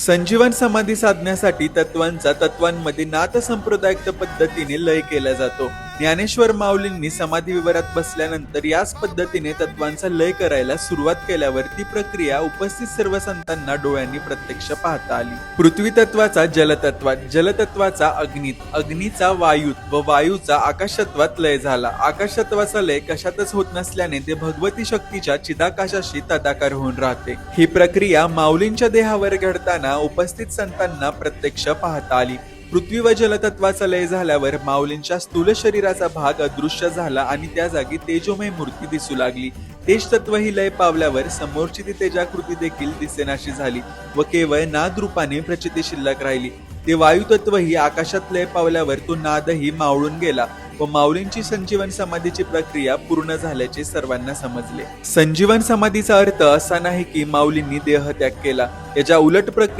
संजीवन समाधी साधण्यासाठी तत्वांचा तत्वांमध्ये नाथ पद्धतीने लय केला जातो. ज्ञानेश्वर माऊलींनी समाधी विवरात बसल्यानंतर याच पद्धतीने तत्वांचा लय करायला सुरुवात केल्यावर ती प्रक्रिया उपस्थित सर्व संतांना डोळ्यांनी प्रत्यक्ष पाहता आली. पृथ्वी तत्वाचा जलतत्वात जलतत्वाचा अग्नीत अग्नीचा वायूत व वायूचा आकाशतत्वात लय झाला. आकाशतत्वाचा लय कशातच होत नसल्याने ते भगवती शक्तीच्या चिदाकाशाशी तदाकार होऊन राहते. ही प्रक्रिया माऊलींच्या देहावर घडताना उपस्थित संतांना प्रत्यक्ष पाहता आली. पृथ्वी व जलतत्वाचा लय झाल्यावर माऊलींच्या स्थूल शरीराचा भाग अदृश्य झाला आणि त्या जागी तेजोमय मूर्ती दिसू लागली. तेज तत्व ही लय पावल्यावर समोरची ती तेजाकृती देखील दिसेनाशी झाली व केवळ नाद रूपाने प्रचिती शिल्लक राहिली. ते वायू ही आकाशात लय पावल्यावर तो नादही मावळून गेला व माऊलींची संजीवन समाधीची प्रक्रिया पूर्ण झाल्याचे सर्वांना समजले. संजीवन समाधीचा अर्थ असा नाही की माऊलींनी देहत्याग केला. याच्या उलट प्रक्रिया